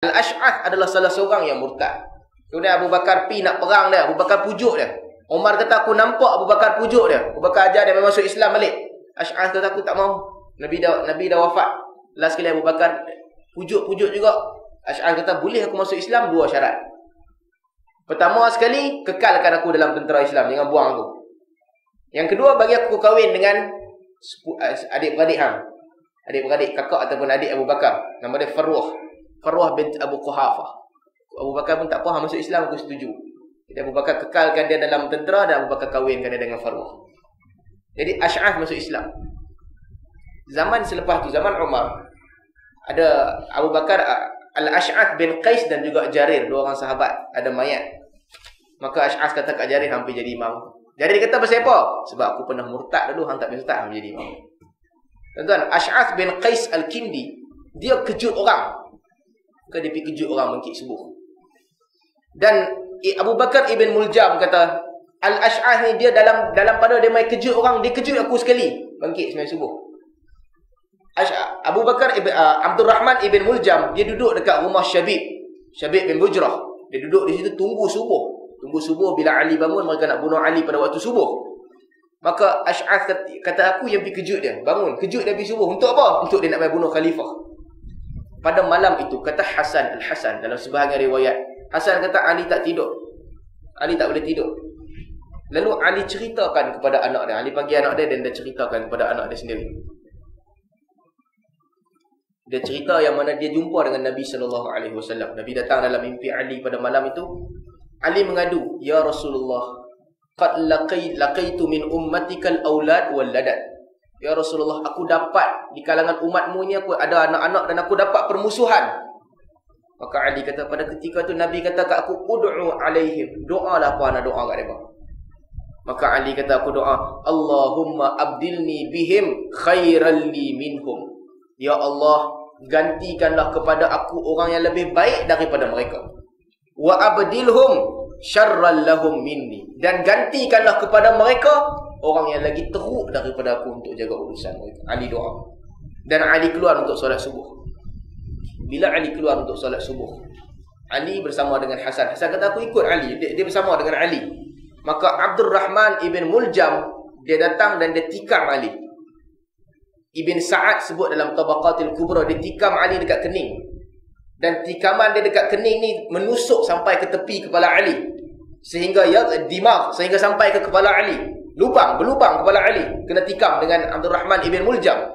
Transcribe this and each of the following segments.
Al-Ash'ath adalah salah seorang yang murtad. Kemudian Abu Bakar pi nak perang dia. Abu Bakar pujuk dia. Umar kata aku nampak Abu Bakar pujuk dia. Abu Bakar ajar dia masuk Islam balik. Ash'ath kata aku tak mau. Nabi dah Nabi dah wafat. Last kali Abu Bakar pujuk-pujuk juga. Ash'ath kata boleh aku masuk Islam dua syarat. Pertama sekali kekalkan aku dalam tentera Islam jangan buang aku. Yang kedua bagi aku kahwin dengan adik-beradik hang. Adik-beradik kakak ataupun adik Abu Bakar. Nama dia Farruh. Farwah bint Abu Quhafah. Abu Bakar pun tak faham masuk Islam, aku setuju. Jadi Abu Bakar kekalkan dia dalam tentera dan Abu Bakar kahwinkan dia dengan Farwah. Jadi Ash'ath masuk Islam. Zaman selepas tu, zaman Umar, ada Abu Bakar Al-Ash'ath bin Qais dan juga Jarir, dua orang sahabat, ada mayat. Maka Ash'ath kata kat Jarir hampir jadi imam. Jarir kata pasal apa? Sebab aku pernah murtad dulu, hang tak murtad hampir jadi imam. Tuan-tuan, Ash'ath bin Qais Al-Kindi, dia kejut orang. Bukan dia pergi kejut orang bangkit subuh. Dan Abu Bakar Ibn Muljam kata, Al-Ash'ah ni dia dalam dalam pada dia main kejut orang, dia kejut aku sekali bangkit semai subuh. Abu Bakar Ibn, uh, Abdul Rahman Ibn Muljam, dia duduk dekat rumah Syabib. Syabib bin Bujrah. Dia duduk di situ tunggu subuh. Tunggu subuh bila Ali bangun, mereka nak bunuh Ali pada waktu subuh. Maka Ash'ath kata, kata aku yang pergi kejut dia. Bangun, kejut dia pergi subuh. Untuk apa? Untuk dia nak main bunuh khalifah. Pada malam itu kata Hasan Al-Hasan dalam sebahagian riwayat Hasan kata Ali tak tidur. Ali tak boleh tidur. Lalu Ali ceritakan kepada anak dia. Ali panggil anak dia dan dia ceritakan kepada anak dia sendiri. Dia cerita yang mana dia jumpa dengan Nabi sallallahu alaihi wasallam. Nabi datang dalam mimpi Ali pada malam itu. Ali mengadu, "Ya Rasulullah, qad laqai laqaitu min ummatikal aulad wal ladat." Ya Rasulullah, aku dapat di kalangan umatmu ni aku ada anak-anak dan aku dapat permusuhan. Maka Ali kata pada ketika tu Nabi kata kat aku ud'u alaihim. Doalah apa nak doa kat mereka. Maka Ali kata aku doa, Allahumma abdilni bihim khairan li minhum. Ya Allah, gantikanlah kepada aku orang yang lebih baik daripada mereka. Wa abdilhum syarran lahum minni. Dan gantikanlah kepada mereka orang yang lagi teruk daripada aku untuk jaga urusan. Ali doa. Dan Ali keluar untuk solat subuh. Bila Ali keluar untuk solat subuh, Ali bersama dengan Hasan. Hasan kata aku ikut Ali. Dia, dia bersama dengan Ali. Maka Abdul Rahman ibn Muljam dia datang dan dia tikam Ali. Ibn Sa'ad sebut dalam Tabaqatil Kubra dia tikam Ali dekat kening. Dan tikaman dia dekat kening ni menusuk sampai ke tepi kepala Ali. Sehingga ya dimag sehingga sampai ke kepala Ali lubang, berlubang kepala Ali kena tikam dengan Abdul Rahman ibn Muljam.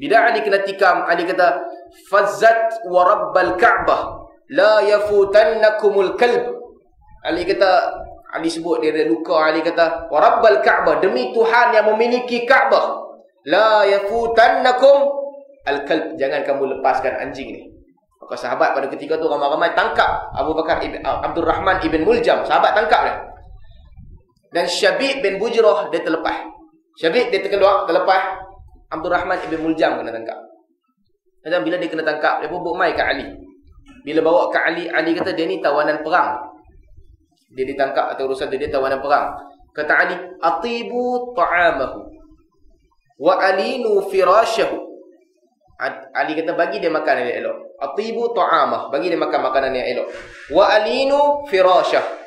Bila Ali kena tikam, Ali kata, "Fazzat wa rabbal Ka'bah la yafutannakumul kalb." Ali kata, Ali sebut dia ada luka, Ali kata, "Wa rabbal Ka'bah, demi Tuhan yang memiliki Ka'bah, la yafutannakum al-kalb." Jangan kamu lepaskan anjing ni. Maka sahabat pada ketika tu ramai-ramai tangkap Abu Bakar ibn Abdul Rahman ibn Muljam. Sahabat tangkap dia. Dan Syabib bin Bujrah dia terlepas. Syabib dia terkeluar, terlepas. Abdul Rahman ibn Muljam kena tangkap. Dan bila dia kena tangkap, dia pun mai ke Ali. Bila bawa ke Ali, Ali kata dia ni tawanan perang. Dia ditangkap atau urusan dia, dia tawanan perang. Kata Ali, Atibu ta'amahu. Wa alinu firashahu. Ali kata bagi dia makan yang elok. Atibu ta'amah. Bagi dia makan makanan yang elok. Wa alinu firashahu.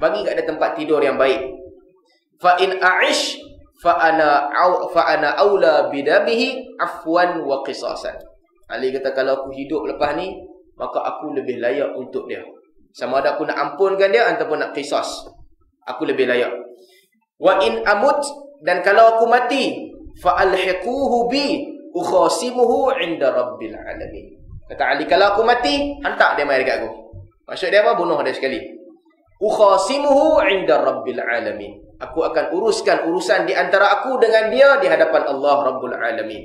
Bagi kat dia tempat tidur yang baik fa in a'ish fa ana au fa ana aula bidabihi afwan wa qisasan. Ali kata kalau aku hidup lepas ni maka aku lebih layak untuk dia. Sama ada aku nak ampunkan dia ataupun nak qisas aku lebih layak. Wa in amut dan kalau aku mati fa alhiquhu bi ukhasimuhu inda rabbil alamin. Kata Ali kalau aku mati hantar dia mai dekat aku. Maksud dia apa? Bunuh dia sekali. Ukhasimuhu inda rabbil alamin aku akan uruskan urusan di antara aku dengan dia di hadapan Allah Rabbul Alamin.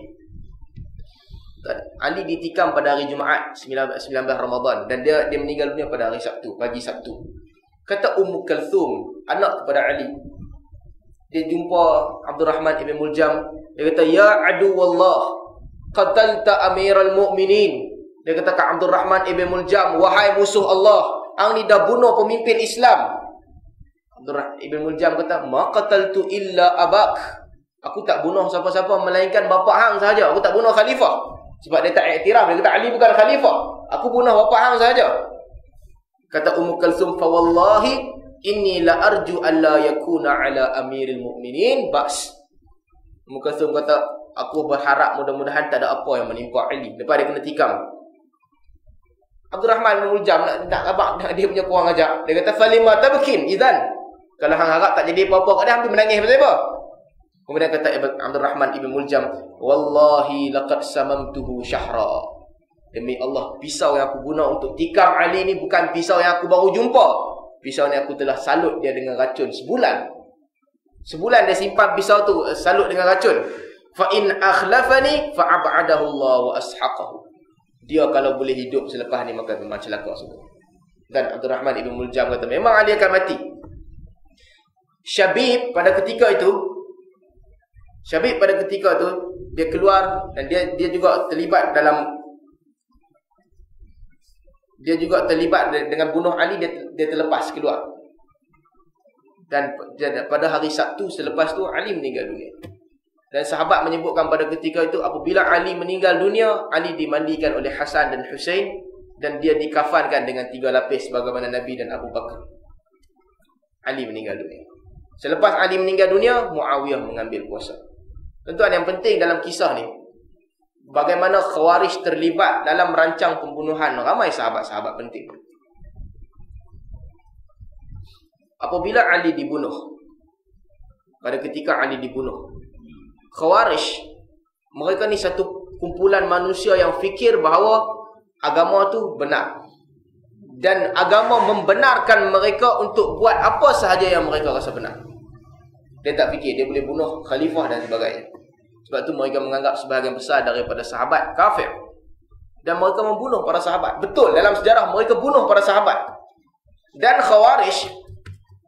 Ali ditikam pada hari Jumaat 19, 19 Ramadan dan dia dia meninggal dunia pada hari Sabtu, pagi Sabtu. Kata Ummu Kalthum, anak kepada Ali. Dia jumpa Abdul Rahman ibn Muljam, dia kata ya adu wallah qatalta amiral mu'minin. Dia kata ke Abdul Rahman ibn Muljam, wahai musuh Allah, ang ni dah bunuh pemimpin Islam. Ibn Muljam kata, "Ma qataltu illa abak." Aku tak bunuh siapa-siapa melainkan bapa hang saja. Aku tak bunuh khalifah. Sebab dia tak iktiraf. Dia kata Ali bukan khalifah. Aku bunuh bapa hang saja. Kata Ummu Kalsum, "Fa wallahi inni la arju an la yakuna ala amiril mu'minin bas." Ummu Kalsum kata, "Aku berharap mudah-mudahan tak ada apa yang menimpa Ali lepas dia kena tikam." Abdul Rahman bin Muljam nak nak abang nak dia punya kurang ajar. Dia kata, "Falima tabkin idzan." Kalau hang harap tak jadi apa-apa kat dia, hampir menangis pasal apa? Kemudian kata Abdul Rahman Ibn Muljam, Wallahi laqad samamtuhu syahra. Demi Allah, pisau yang aku guna untuk tikam Ali ni bukan pisau yang aku baru jumpa. Pisau ni aku telah salut dia dengan racun sebulan. Sebulan dia simpan pisau tu eh, salut dengan racun. Fa in akhlafani fa ab'adahu Allah wa ashaqahu. Dia kalau boleh hidup selepas ni maka memang celaka semua. Dan Abdul Rahman Ibn Muljam kata memang Ali akan mati. Syabib pada ketika itu Syabib pada ketika tu dia keluar dan dia dia juga terlibat dalam dia juga terlibat dengan bunuh Ali dia dia terlepas keluar. Dan pada hari Sabtu selepas tu Ali meninggal dunia. Dan sahabat menyebutkan pada ketika itu apabila Ali meninggal dunia, Ali dimandikan oleh Hasan dan Hussein dan dia dikafankan dengan tiga lapis bagaimana Nabi dan Abu Bakar. Ali meninggal dunia. Selepas Ali meninggal dunia, Muawiyah mengambil kuasa. Tuan-tuan yang penting dalam kisah ni bagaimana Khawarij terlibat dalam merancang pembunuhan ramai sahabat-sahabat penting. Apabila Ali dibunuh pada ketika Ali dibunuh Khawarij mereka ni satu kumpulan manusia yang fikir bahawa agama tu benar dan agama membenarkan mereka untuk buat apa sahaja yang mereka rasa benar. Dia tak fikir dia boleh bunuh khalifah dan sebagainya. Sebab tu mereka menganggap sebahagian besar daripada sahabat kafir. Dan mereka membunuh para sahabat. Betul dalam sejarah mereka bunuh para sahabat. Dan khawarij.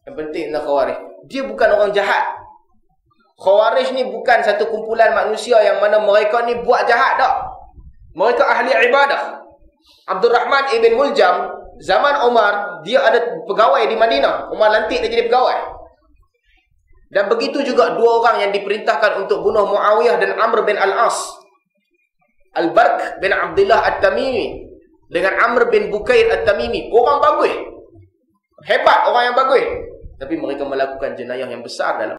Yang penting adalah khawarij. Dia bukan orang jahat. Khawarij ni bukan satu kumpulan manusia yang mana mereka ni buat jahat tak. Mereka ahli ibadah. Abdul Rahman ibn Muljam. Zaman Umar. Dia ada pegawai di Madinah. Umar lantik dia jadi pegawai. Dan begitu juga dua orang yang diperintahkan untuk bunuh Muawiyah dan Amr bin Al-As. Al-Barq bin Abdullah At-Tamimi dengan Amr bin Bukair At-Tamimi. Orang bagus. Hebat orang yang bagus. Tapi mereka melakukan jenayah yang besar dalam